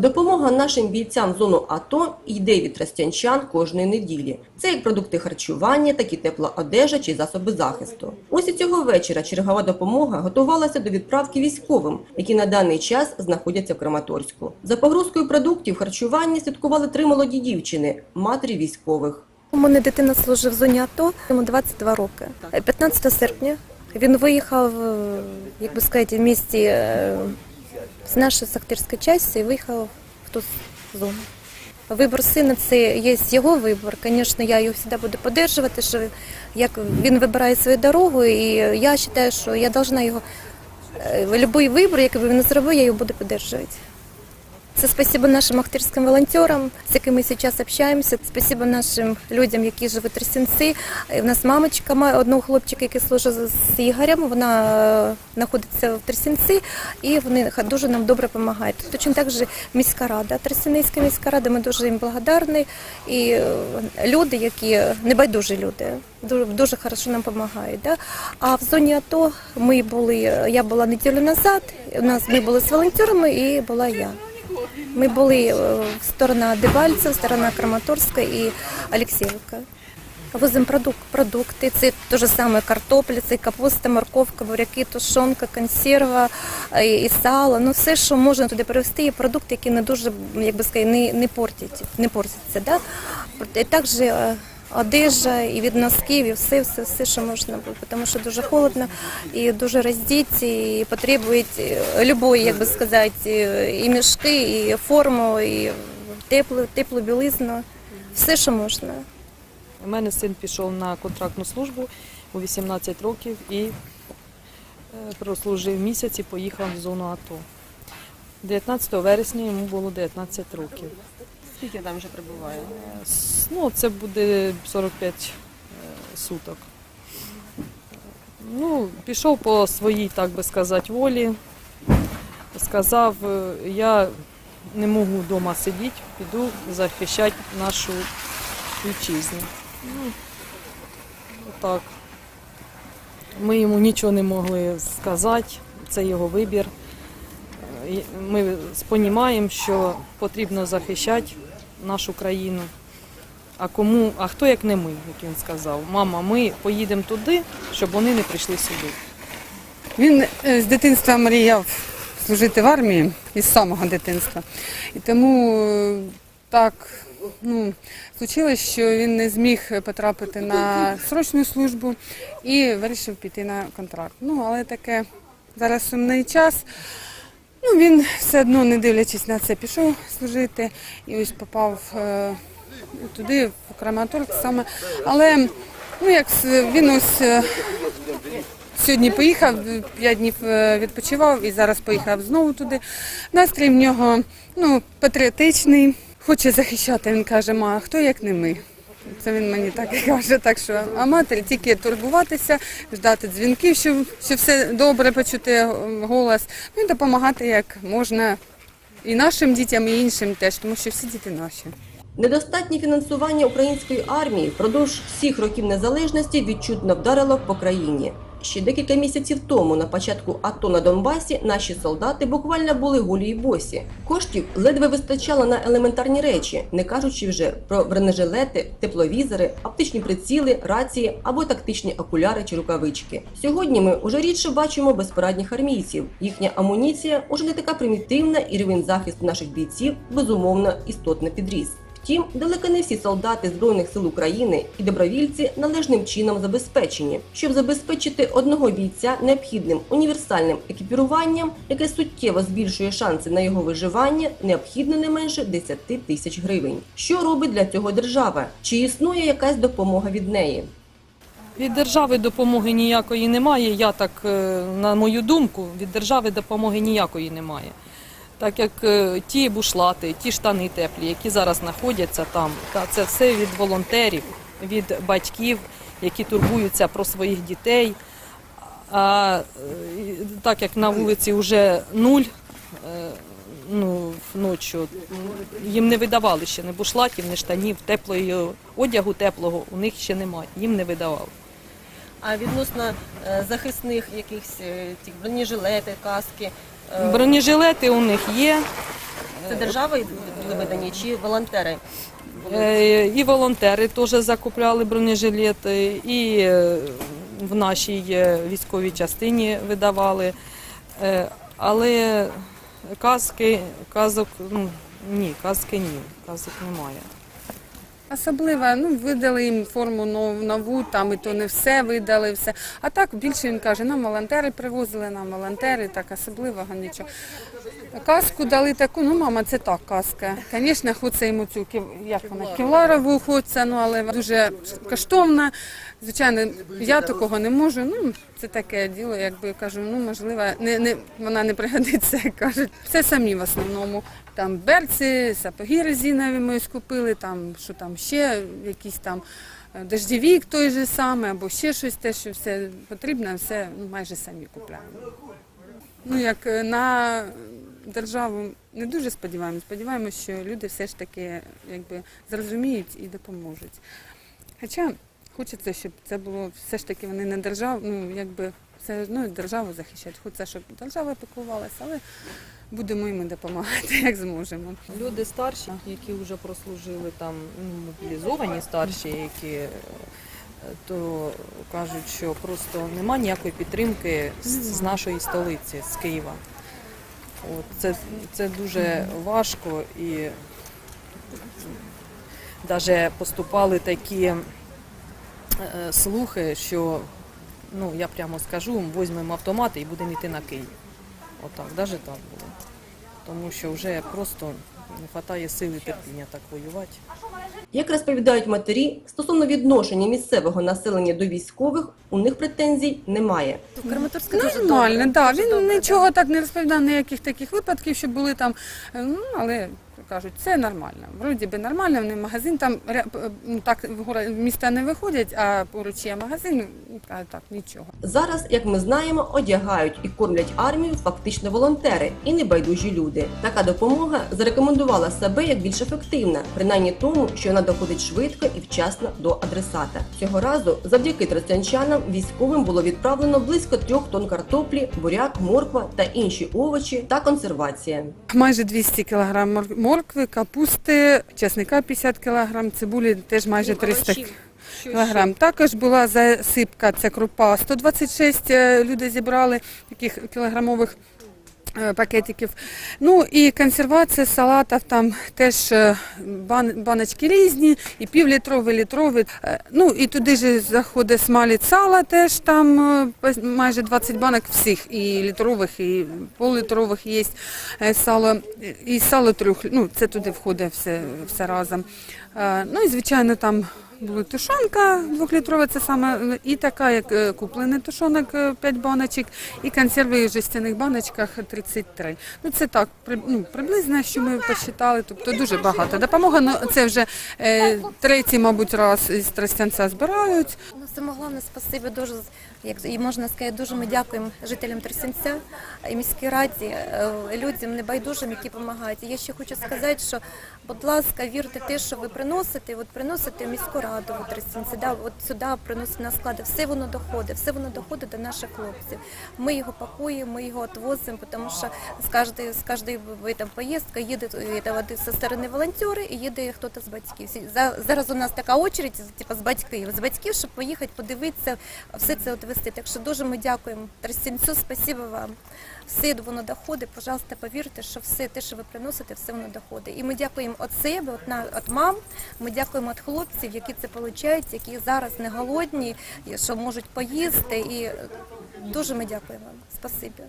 Допомога нашим бійцям в зону АТО йде від тростянчан кожної неділі. Це як продукти харчування, так і тепла одежа чи засоби захисту. Ось і цього вечора чергова допомога готувалася до відправки військовим, які на даний час знаходяться в Краматорську. За погрузкою продуктів харчування слідкували три молоді дівчини, матері військових. У мене дитина служить в зоні АТО, йому 22 роки. 15 серпня він виїхав, е, як би сказати, в місті з нашої сахтирської частини і виїхав в ту зону. Вибор сина це є його вибор. Звісно, я його завжди буду підтримувати, що як він вибирає свою дорогу, і я вважаю, що я повинна його е, будь-який вибір, який він зробив, я його буду підтримувати. Це спасибо нашим ахтирським волонтерам, з якими зараз общаємося. Спасибо нашим людям, які живуть в Тростянці. У нас мамочка має одного хлопчика, який служить з Ігорем. Вона е, знаходиться в Тростянці, і вони дуже нам добре допомагають. Точно так же міська рада, Тростянецька міська рада. Ми дуже їм благодарні. І е, люди, які небайдужі люди, дуже дуже хорошо нам допомагають. Да? А в зоні АТО ми були. Я була неділю назад. У нас ми були з волонтерами, і була я. Ми були е, сторона Дебальцев, сторона Краматорська і Олексіївка. Возимо продук, продукти, це те ж саме картопля, це капуста, морковка, буряки, тушонка, консерва е, і сало. Ну все, що можна туди привезти, і продукти, які не дуже, як би сказати, не, не портять, не портяться. Да? І також е, одежа, і від носків, і все, все, все, що можна було, тому що дуже холодно і дуже роздіті, і потребують е, любої, як би сказати, е, і мішки, і форму, і теплу, теплу білизну, все, що можна. У мене син пішов на контрактну службу у 18 років і е, прослужив місяць і поїхав в зону АТО. 19 вересня йому було 19 років. Скільки там вже прибуває? Е, Ну, це буде 45 е, суток. Ну, пішов по своїй, так би сказати, волі. Сказав, е, я не можу вдома сидіти, піду захищати нашу вітчизну. Ну, так. Ми йому нічого не могли сказати, це його вибір. Ми спонімаємо, що потрібно захищати нашу країну. А кому, а хто як не ми, як він сказав, мама, ми поїдемо туди, щоб вони не прийшли сюди. Він е, з дитинства мріяв служити в армії із самого дитинства. І тому е, так ну, случилось, що він не зміг потрапити на срочну службу і вирішив піти на контракт. Ну, але таке зараз сумний час. Ну, він все одно, не дивлячись на це, пішов служити і ось попав е, туди, в Краматорськ саме. Але ну, як він ось. е, Сьогодні поїхав, п'ять днів е, відпочивав і зараз поїхав знову туди. Настрій в нього ну, патріотичний, хоче захищати. Він каже, ма, хто як не ми. Це він мені так і каже. Так що а матері тільки турбуватися, ждати дзвінків, щоб, щоб все добре почути голос. Ну і допомагати як можна і нашим дітям, і іншим теж, тому що всі діти наші. Недостатнє фінансування української армії впродовж всіх років незалежності відчутно вдарило по країні. Ще декілька місяців тому, на початку АТО на Донбасі, наші солдати буквально були голі й босі. Коштів ледве вистачало на елементарні речі, не кажучи вже про бронежилети, тепловізори, оптичні приціли, рації або тактичні окуляри чи рукавички. Сьогодні ми уже рідше бачимо безпорадних армійців. Їхня амуніція уже не така примітивна, і рівень захисту наших бійців безумовно істотно підріс. Втім, далеко не всі солдати Збройних сил України і добровільці належним чином забезпечені. Щоб забезпечити одного бійця необхідним універсальним екіпіруванням, яке суттєво збільшує шанси на його виживання, необхідно не менше 10 тисяч гривень. Що робить для цього держава? Чи існує якась допомога від неї? Від держави допомоги ніякої немає. Я так, е, на мою думку, від держави допомоги ніякої немає. Так як е, ті бушлати, ті штани теплі, які зараз знаходяться там, та це все від волонтерів, від батьків, які турбуються про своїх дітей. А е, так як на вулиці вже нуль, е, ну, ночі, їм не видавали ще ні бушлатів, ні штанів, теплої одягу теплого у них ще немає, їм не видавали. А відносно захисних якихось тих бронежилети, каски. Е, Бронежилети у них є, Це держава видані чи волонтери? Е, І волонтери теж закупляли бронежилети, і е, в нашій військовій частині видавали. Але казки, казок, ну ні, казки ні, казок немає. Особливо, ну, видали їм форму нов- нову, там і то не все видали, все. А так більше він каже, нам волонтери привозили, нам волонтери, так особливого нічого. Каску дали таку, ну мама, це так каска. Звісно, хочеться йому цю як вона, кевларову хочеться, ну але дуже коштовна. Звичайно, я такого не можу. Ну, це таке діло, якби кажу, ну можливо, не, не, вона не пригодиться, кажуть. Все самі в основному. Там берці, сапоги резинові ми скупили, там що там ще якісь там е, дождівік той же самий, або ще щось, те, що все потрібно, все ну, майже самі купляємо. Ну, як е, на державу не дуже сподіваємось. Сподіваємось, що люди все ж таки якби зрозуміють і допоможуть. Хоча хочеться, щоб це було все ж таки вони не держав, ну якби все одно державу захищають. Хочеться, щоб держава піклувалася, але будемо їм допомагати, як зможемо. Люди старші, які вже прослужили там ну, мобілізовані старші, які то кажуть, що просто нема ніякої підтримки з, з нашої столиці, з Києва. От, це, це дуже важко і навіть поступали такі е, слухи, що ну я прямо скажу, візьмемо автомати і будемо йти на Київ. Отак, навіть так було. Тому що вже просто не вистачає сили терпіння так воювати. Як розповідають матері, стосовно відношення місцевого населення до військових, у них претензій немає. Краматорська Нормально, да. Він нічого так не розповідав, ніяких таких випадків, що були там. е, Ну, але кажуть, це нормально. Вроді би нормально, вони магазин там ну, так в міста не виходять, а поруч є магазин, ну, кажуть, так, нічого. Зараз, як ми знаємо, одягають і кормлять армію фактично волонтери і небайдужі люди. Така допомога зарекомендувала себе як більш ефективна, принаймні тому, що вона доходить швидко і вчасно до адресата. Цього разу, завдяки тростянчанам, військовим було відправлено близько трьох тонн картоплі, буряк, морква та інші овочі та консервація. Майже 200 кг моркви, капусти, чесника 50 кг, цибулі теж майже 300 кг. Також була засипка, це крупа 126 е, люди зібрали таких кілограмових пакетиків. Ну і консервація салатів там теж е, баночки різні, і півлітрові, літрові. Е, Ну і туди ж заходить смаліт сала, теж там е, майже 20 банок всіх, і літрових, і поллітрових є е, сало, і сало трьох, ну це туди входить все, все разом. Е, Ну і звичайно там була тушонка двохлітрова, це саме і така, як е, куплений тушонок, 5 баночок, і консерви в жестяних баночках 33. Ну це так, ну, приблизно, що ми посчитали, тобто дуже багато. Допомога, ну це вже е, третій, мабуть, раз із Тростянця збирають. Саме головне, спасибі дуже, як і можна сказати, дуже ми дякуємо жителям Тростянця і міській раді, е, людям небайдужим, які допомагають. Я ще хочу сказати, що, будь ласка, вірте те, що ви приносите, от приносите міську раду в Тростянці, да, от сюди приносите на склади, все воно доходить, все воно доходить до наших хлопців. Ми його пакуємо, ми його відвозимо, тому що з кожної, з кожної поїздка їде е, зі сторони волонтери і їде хтось з батьків. Зараз у нас така очередь, типу, з батьків, з батьків, щоб поїхати подивитися, все це відвести. Так що дуже ми дякуємо Тростянцю, спасибо вам. Все воно доходить. Пожалуйста, повірте, що все те, що ви приносите, все воно доходить. І ми дякуємо від себе, на- від мам. Ми дякуємо від хлопців, які це получають, які зараз не голодні, що можуть поїсти. І дуже ми дякуємо вам. Спасибі.